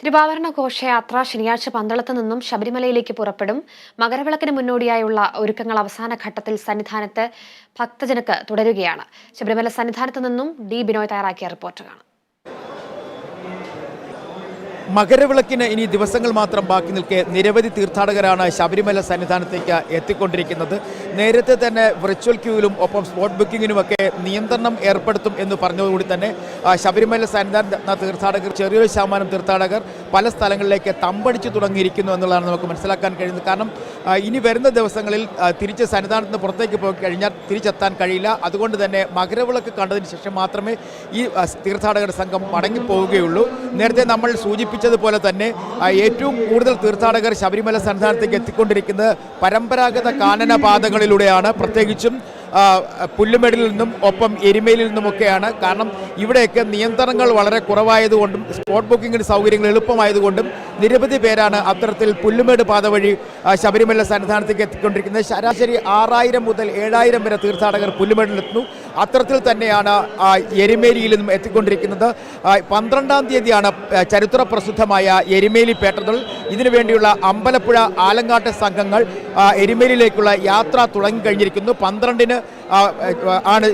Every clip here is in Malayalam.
തിരുവാഭരണ ഘോഷയാത്ര ശനിയാഴ്ച പന്തളത്ത് നിന്നും ശബരിമലയിലേക്ക് പുറപ്പെടും. മകരവിളക്കിന് മുന്നോടിയായുള്ള ഒരുക്കങ്ങൾ അവസാന ഘട്ടത്തിൽ സന്നിധാനത്ത് ഭക്തജനക്ക് തുടരുകയാണ്. ശബരിമല സന്നിധാനത്ത് നിന്നും ഡി. ബിനോയ് തയ്യാറാക്കിയ റിപ്പോർട്ട് കാണാം മകരവിളക്കിന് ഇനി ദിവസങ്ങൾ മാത്രം ബാക്കി നിൽക്കെ നിരവധി തീർത്ഥാടകരാണ് ശബരിമല സന്നിധാനത്തേക്ക് എത്തിക്കൊണ്ടിരിക്കുന്നത്. നേരത്തെ തന്നെ വിർച്വൽ ക്യൂവിലും ഒപ്പം സ്പോട്ട് ബുക്കിങ്ങിനുമൊക്കെ നിയന്ത്രണം ഏർപ്പെടുത്തും എന്ന് പറഞ്ഞതുകൂടി തന്നെ ശബരിമല സന്നിധാന തീർത്ഥാടകർ ചെറിയൊരു ശതമാനം തീർത്ഥാടകർ പല സ്ഥലങ്ങളിലേക്ക് തമ്പടിച്ചു തുടങ്ങിയിരിക്കുന്നു എന്നുള്ളതാണ് നമുക്ക് മനസ്സിലാക്കാൻ കഴിയുന്നത്. കാരണം ഇനി വരുന്ന ദിവസങ്ങളിൽ തിരിച്ച് സന്നിധാനത്ത് നിന്ന് പുറത്തേക്ക് പോയി കഴിഞ്ഞാൽ തിരിച്ചെത്താൻ കഴിയില്ല. അതുകൊണ്ട് തന്നെ മകരവിളക്ക് കണ്ടതിന് ശേഷം മാത്രമേ ഈ തീർത്ഥാടക തീർത്ഥാടകർ സംഘം മടങ്ങിപ്പോവുകയുള്ളൂ നേരത്തെ നമ്മൾ സൂചിപ്പിച്ചതുപോലെ തന്നെ ഏറ്റവും കൂടുതൽ തീർത്ഥാടകർ ശബരിമല സന്നിധാനത്തേക്ക് എത്തിക്കൊണ്ടിരിക്കുന്നത് പരമ്പരാഗത കാനന പാതകളിലൂടെയാണ്. പ്രത്യേകിച്ചും പുല്ലുമേടിൽ നിന്നും ഒപ്പം എരുമേലിൽ നിന്നുമൊക്കെയാണ്. കാരണം ഇവിടെയൊക്കെ നിയന്ത്രണങ്ങൾ വളരെ കുറവായതുകൊണ്ടും സ്പോട്ട് ബുക്കിംഗിന് സൗകര്യങ്ങൾ എളുപ്പമായതുകൊണ്ടും നിരവധി പേരാണ് അത്തരത്തിൽ പുല്ലുമേട് പാത വഴി ശബരിമല സന്നിധാനത്തേക്ക് എത്തിക്കൊണ്ടിരിക്കുന്നത്. ശരാശരി ആറായിരം മുതൽ ഏഴായിരം വരെ തീർത്ഥാടകർ പുല്ലുമേടിലെത്തുന്നു. അത്തരത്തിൽ തന്നെയാണ് എരിമേലിയിൽ നിന്നും എത്തിക്കൊണ്ടിരിക്കുന്നത്. പന്ത്രണ്ടാം തീയതിയാണ് ചരിത്ര പ്രസിദ്ധമായ എരുമേലി പേട്ടതൾ. ഇതിനു വേണ്ടിയുള്ള അമ്പലപ്പുഴ ആലങ്കാട്ട് സംഘങ്ങൾ എരിമേലിയിലേക്കുള്ള യാത്ര തുടങ്ങിക്കഴിഞ്ഞിരിക്കുന്നു. പന്ത്രണ്ടിന് ആണ്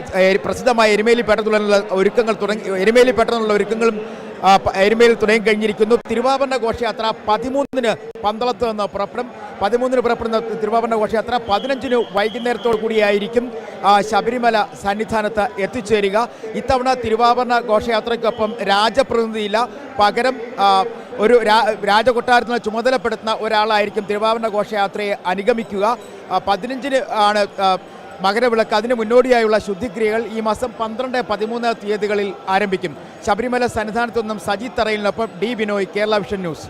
പ്രസിദ്ധമായ എരുമേലി പേട്ടതുള്ള ഒരുക്കങ്ങൾ തുടങ്ങി എരുമേലി പേട്ടതുള്ള ഒരുക്കങ്ങളും ആ, തുണയും കഴിഞ്ഞിരിക്കുന്നു. തിരുവാഭരണ ഘോഷയാത്ര പതിമൂന്നിന് പന്തളത്ത് നിന്ന് പുറപ്പെടും. പതിമൂന്നിന് പുറപ്പെടുന്ന തിരുവാഭരണ ഘോഷയാത്ര പതിനഞ്ചിന് വൈകുന്നേരത്തോടു കൂടിയായിരിക്കും. ശബരിമല സന്നിധാനത്ത് എത്തിച്ചേരുക. ഇത്തവണ തിരുവാഭരണ ഘോഷയാത്രയ്ക്കൊപ്പം രാജപ്രതിനിധിയില്ല. പകരം ഒരു രാജകൊട്ടാരത്തിന് ചുമതലപ്പെടുത്തുന്ന ഒരാളായിരിക്കും തിരുവാഭരണ ഘോഷയാത്രയെ അനുഗമിക്കുക. പതിനഞ്ചിന് ആണ് മകരവിളക്ക്. അതിന് മുന്നോടിയായുള്ള ശുദ്ധിക്രിയകൾ ഈ മാസം പന്ത്രണ്ട് പതിമൂന്ന് തീയതികളിൽ ആരംഭിക്കും. ശബരിമല സന്നിധാനത്തു നിന്നും Saji തറയിലിനൊപ്പം D Binoy Kerala Vision News.